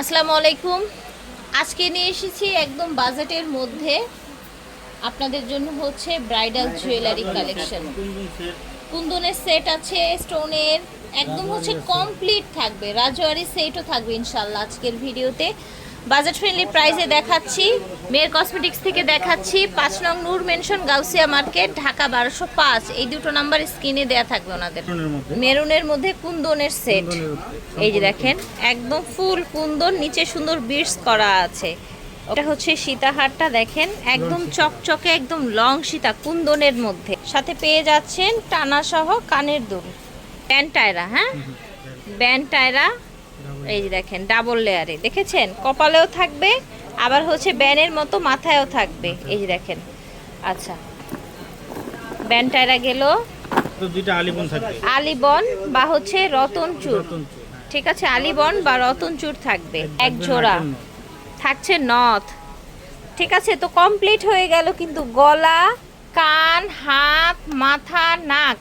আসসালামু আলাইকুম। আজকে নিয়ে এসেছি একদম বাজেটের মধ্যে আপনাদের জন্য হচ্ছে ব্রাইডাল জুয়েলারি কালেকশন। কুন্দনের সেট আছে স্টোনের একদম হচ্ছে কমপ্লিট থাকবে। রাজওয়ারি সেটও থাকবে ইনশাল্লাহ আজকের ভিডিওতে। বাজেট ফ্রেন্ডলি প্রাইসে দেখাচ্ছি মেয়ের কসমেটিক্স থেকে দেখাচ্ছি পাঁচ নং নূর মেনশন গাউসিয়া মার্কেট ঢাকা বারোশো পাঁচ। এই দুটো নাম্বার স্ক্রিনে দেয়া থাকবে ওনাদের। মেরুনের মধ্যে? কুন্দনের সেট। এই যে দেখেন একদম ফুল কুন্দন নিচে সুন্দর বিটস করা আছে। এটা হচ্ছে সীতাহারটা দেখেন একদম চকচকে একদম লং সীতা কুন্দনের মধ্যে। সাথে পেয়ে যাচ্ছেন টানা সহ কানের দুল। ব্যান টায়রা হ্যাঁ? ব্যান টায়রা এই যে দেখেন ডাবল লেয়ারে দেখেছেন? কপালেও থাকবে আবার হচ্ছে ব্যানের মতো মাথায়ও থাকবে। এই যে দেখেন। আচ্ছা। ব্যান টায়রা গেল। তো দুইটা আলিবন থাকবে। আলিবন বা হচ্ছে রতন চুল, হ্যাঁ। ঠিক আছে? আলিবন বা রতন চুর থাকবে। এক জোড়া। থাকছে নথ। ঠিক আছে? তো কমপ্লিট হয়ে গেল কিন্তু গলা কান হাত মাথা নাক।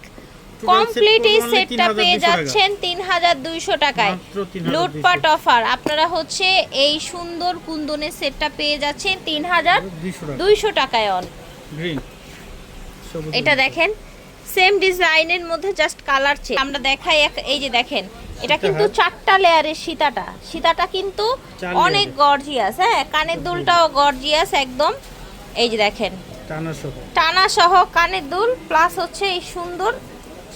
কমপ্লিট এই সেটটা পেয়ে যাচ্ছেন তিন হাজার দুইশো টাকায়। লুটপাট অফার। আপনারা হচ্ছে এই সুন্দর কুন্দনের সেটটা পেয়ে যাচ্ছেন তিন হাজার দুইশো টাকায় অন গ্রিন এটা দেখেন সেম ডিজাইনের মধ্যে জাস্ট কালার চেঞ্জ আমরা দেখাই এক- এই যে দেখেন এটা কিন্তু চারটা লেয়ারের সীতাটা। সীতাটা কিন্তু অনেক গর্জিয়াস হ্যাঁ? কানের দুলটাও গর্জিয়াস একদম। এই যে দেখেন। টানা সহ টানা সহ কানের দুল প্লাস হচ্ছে এই সুন্দর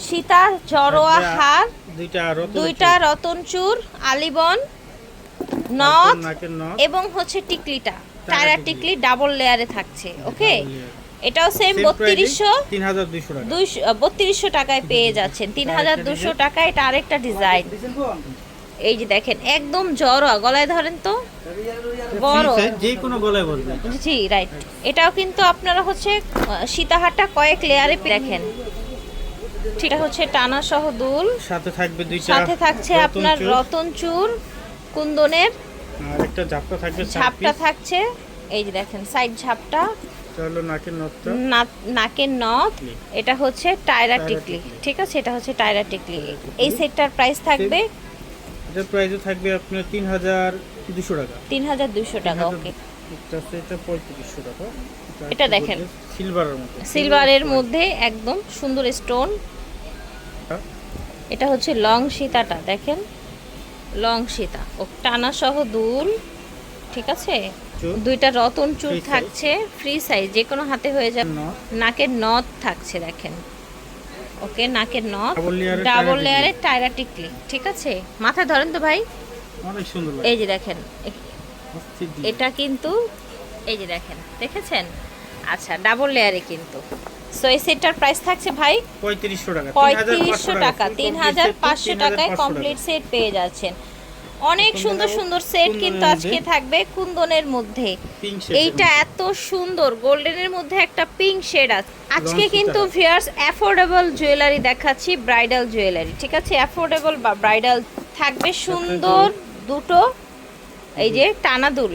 সীতার জড়োয়া হার দুইটা আরও দুইটা রতন চূড় আলিবন নথ এবং হচ্ছে টিকলিটা। টায়রা টিকলি। ডাবল লেয়ারে থাকছে ওকে এটাও সেম বত্রিশশো price-এ 3200 টাকা। দুইশো বত্রিশশো টাকায় পেয়ে যাচ্ছেন। তিন হাজার দুশো টাকায় এটা আরেকটা ডিজাইন এই যে দেখেন একদম জড়োয়া গলায় ধরেন তো? বড়। যে কোনো গলায় বলবে জি রাইট এটাও কিন্তু আপনারা হচ্ছে সীতাহারটা কয়েক লেয়ারে দেখেন। ঠিক হচ্ছে টানা সহ দুল। সাথে থাকবে দুইটা সাথে থাকছে আপনার রতন চূড় কুন্দনের। আর একটা ঝাপটা থাকবে ঝাপটা থাকছে। এই যে দেখেন সাইড ঝাপটা। চলো নাকের নথটা নাকের নথ এটা হচ্ছে টায়রা টিকলি। ঠিক আছে এটা হচ্ছে টায়রা টিকলি এই সেটটার প্রাইস থাকবে? এটার প্রাইসে থাকবে আপনার 3200 টাকা। তিন হাজার দুশো টাকা ওকে এটা 3500 টাকা। এটা দেখেন। সিলভারের মতো সিলভারের মধ্যে একদম সুন্দর স্টোন। এটা হচ্ছে লং সীতাটা দেখেন? লং সীতা। ও টানা সহ দুল ঠিক আছে? দুইটা রতন চুল থাকছে ফ্রি সাইজ যে কোনো হাতে হয়ে যাবে। নাকের নথ থাকছে দেখেন। ওকে নাকের নথ ডাবল লেয়ারের টায়রা টিকলি ঠিক আছে? মাথায় ধরেন তো ভাই। অনেক সুন্দর এই যে দেখেন। এটা কিন্তু এই যে দেখেন দেখেছেন? আচ্ছা ডাবল লেয়ারে কিন্তু। সো এই সেটটার প্রাইস থাকছে ভাই 3500 টাকা পঁয়ত্রিশশো টাকা তিন হাজার পাঁচশো টাকায় কমপ্লিট সেট পেয়ে যাচ্ছেন। অনেক সুন্দর সুন্দর সেট কিন্তু আজকে থাকবে কুন্দনের মধ্যে। এইটা এত সুন্দর গোল্ডেনের মধ্যে একটা পিঙ্ক শেড আছে। আজকে কিন্তু ভিয়ার্স অ্যাফোর্ডেবল জুয়েলারি দেখাচ্ছি ব্রাইডাল জুয়েলারি ঠিক আছে? অ্যাফোর্ডেবল বা ব্রাইডাল থাকবে সুন্দর দুটো। এই যে টানা দুল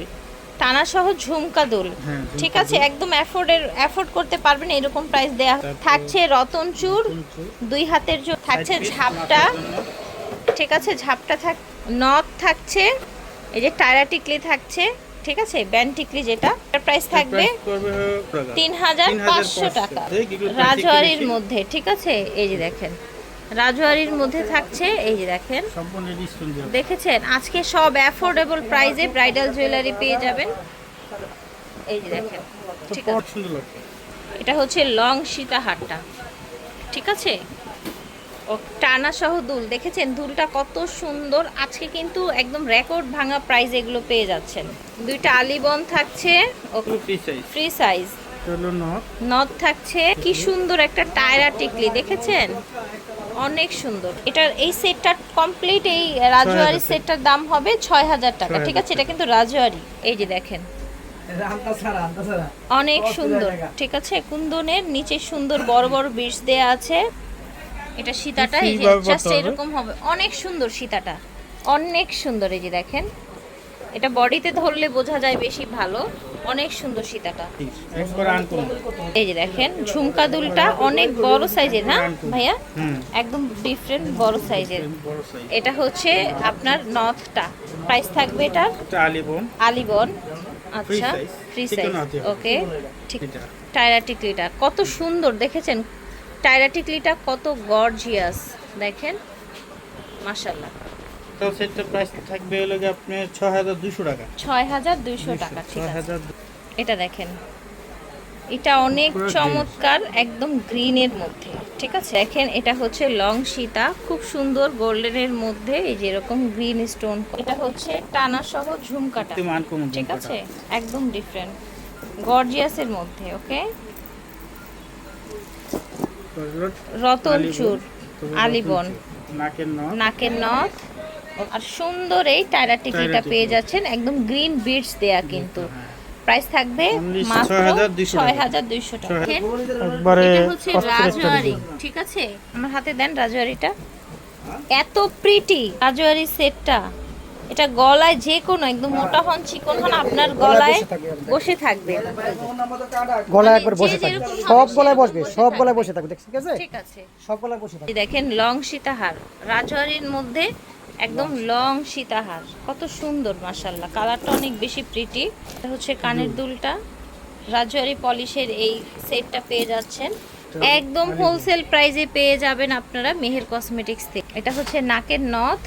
টানা সহ ঝুমকা দুল। হ্যাঁ, ঠিক আছে? একদম অ্যাফোর্ডের অ্যাফোর্ড করতে পারবেন এরকম প্রাইস দেয়া থাকছে রতন চুর দুই হাতের জন্য থাকছে ঝাপটা। ঠিক আছে? ঝাপটা থাক নথ থাকছে এই যে টায়রা টিকলি থাকছে ঠিক আছে? ব্যান্ড টিকলি যেটা প্রাইস থাকবে। তিন হাজার পাঁচশো টাকা। রাজওয়ারির মধ্যে ঠিক আছে? এই যে দেখেন। রাজওয়ারির মধ্যে থাকছে এই যে দেখেন। দেখেছেন? আজকে সব অ্যাফোর্ডেবল প্রাইসে ব্রাইডাল জুয়েলারি পেয়ে যাবেন। এই যে দেখেন ঠিক আছে। এটা হচ্ছে লং সীতাহারটা। ঠিক আছে? ও টানা সহ দুল। দেখেছেন? দুলটা কত সুন্দর। আজকে কিন্তু একদম রেকর্ড ভাঙা প্রাইস এগুলো পেয়ে যাচ্ছেন। দুইটা আলিবন থাকছে। ও ফ্রি সাইজ নথ থাকছে। কি সুন্দর একটা টায়রা টিকলি। দেখেছেন? অনেক সুন্দর। এটা এই সেটটা কমপ্লিট এই রাজওয়ারি সেটটার দাম হবে ছয় হাজার টাকা ঠিক আছে? এটা কিন্তু রাজওয়ারি এই যে দেখেন। অনেক সুন্দর ঠিক আছে? কুন্দনের নিচে সুন্দর বড় বড় বীজ দেয়া আছে। এটা সীতাটা এই যে জাস্ট এরকম হবে। অনেক সুন্দর সীতাটা। অনেক সুন্দর এই যে দেখেন। এটা বডিতে ধরলে বোঝা যায় বেশি ভালো। অনেক সুন্দর সীতাটা। এই যে দেখেন ঝুমকা দুলটা অনেক বড় সাইজের না ভাইয়া? একদম ডিফারেন্ট বড় সাইজের এটা হচ্ছে আপনার নথটা প্রাইস থাকবে এটা আলিবন। আলিবন। আচ্ছা ফ্রি সাইজ ওকে ঠিক। এটা। টায়রা টিকলিটা কত সুন্দর দেখেছেন? টায়রা টিকলিটা কত গর্জিয়াস দেখেন? মাশাল্লাহ তো সেটটা প্রাইস থাকবে হলো গিয়ে আপনার ছয় হাজার দুশো টাকা। ছয় হাজার দুইশো টাকা ঠিক আছে। এটা দেখেন। এটা অনেক চমৎকার একদম গ্রিনের মধ্যে ঠিক আছে? দেখেন এটা হচ্ছে লং সীতা খুব সুন্দর গোল্ডেনের মধ্যে এই যে এরকম গ্রিন স্টোন এটা হচ্ছে টানা সহ ঝুমকাটা ঠিক আছে? একদম ডিফারেন্ট গর্জিয়াসের মধ্যে ওকে রতন চুর আলিবন। নাকের নথ আর সুন্দর এই টায়রা টিকলিটা পেয়ে যাচ্ছেন। একদম গ্রিন বিটস দেয়া কিন্তু। প্রাইস থাকবে মাত্র 6,200 টাকা। একবারে এটা হচ্ছে রাজওয়ারি ঠিক আছে? আমার হাতে দেন রাজওয়ারিটা। এত প্রিটি রাজওয়ারি সেটটা। এটা গলায় যে কোনো একদম মোটা হন চিকন হন আপনার গলায় বসে থাকবে গলায় মানে একবার বসে থাকবে। সব গলায় বসবে সব গলায় বসে থাকবে ঠিক আছে? ঠিক আছে। সব গলায় বসে থাকবে। দেখেন লং সীতাহার। রাজওয়ারির মধ্যে একদম লং সীতাহার। কত সুন্দর মাসাল্লাহ কালারটা অনেক বেশি প্রিটি এটা হচ্ছে কানের দুলটা। রাজুয়ারি পলিশের এই সেটটা পেয়ে যাচ্ছেন। একদম হোলসেল প্রাইজে পেয়ে যাবেন আপনারা মেহের কসমেটিক্স থেকে। এটা হচ্ছে নাকের নথ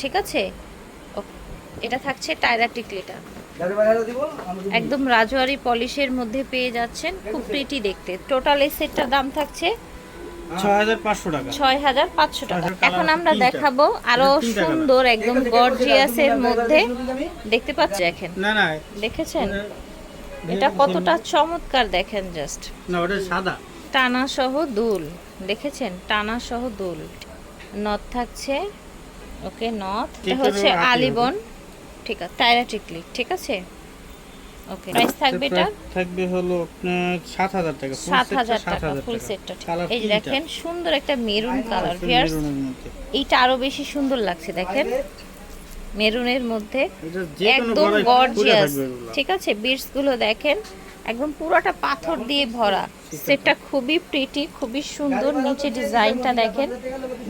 ঠিক আছে? এটা থাকছে টায়রা টিকলিটা একদম রাজুয়ারি পলিশের মধ্যে পেয়ে যাচ্ছেন। খুব প্রিটি দেখতে। টোটাল এই সেটটার দাম থাকছে ছয় হাজার পাঁচশো টাকা। এখন আমরা। দেখাবো আরও সুন্দর একদম গর্জিয়াসের মধ্যে। দেখতে পাচ্ছি দেখেন না না। দেখেছেন? এটা কতটা চমৎকার দেখেন জাস্ট না ওটা সাদা। টানা সহ দুল। দেখেছেন? টানা সহ দুল। নথ থাকছে। ওকে নথ। এটা হচ্ছে আলিবন। ঠিক আছে টাইরাটিকলি ঠিক আছে? ওকে প্রাইস থাকবে এটা? থাকবে হলো আপনার সাত হাজার টাকা full সাত set টা হাজার সাত টাকা ফুল সেটটা এই যে দেখেন সুন্দর একটা মেরুন কালার এইটা আরও বেশি সুন্দর লাগছে দেখেন। মেরুনের মধ্যে একদম গর্জিয়াস ঠিক আছে বিটসগুলো দেখেন একদম পুরোটা পাথর দিয়ে ভরা। সেটটা খুবই প্রিটি খুবই সুন্দর নিচে ডিজাইনটা দেখেন।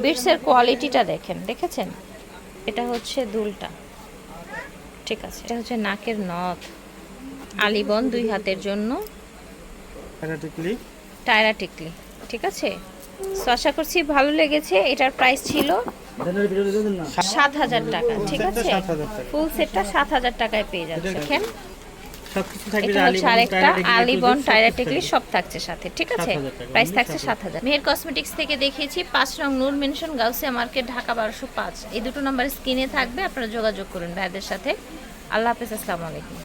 বিটস এর কোয়ালিটিটা দেখেন দেখেছেন? এটা হচ্ছে দুলটা। ঠিক আছে এটা হচ্ছে নাকের নথ আলিবন দুই হাতের জন্য। টায়রা টিকলি ঠিক আছে? তো আশা করছি ভালো লেগেছে। এটার প্রাইস ছিল সাত হাজার টাকা ঠিক আছে? ফুল সেটটা সাত হাজার টাকায় পেয়ে যাচ্ছে দেখেন আলিবন, টায়রা টিকলি, সব থাকছে সাথে ঠিক আছে? প্রাইস থাকছে সাত হাজার। মেহের কসমেটিক্স থেকে দেখিয়েছি পাঁচ রং নূর মেনশন গাউসিয়া মার্কেট ঢাকা বারোশো পাঁচ। এই দুটো নাম্বার স্ক্রিনে থাকবে আপনারা যোগাযোগ করুন ভাইদের সাথে। আল্লাহ হাফেজ আসসালামু আলাইকুম।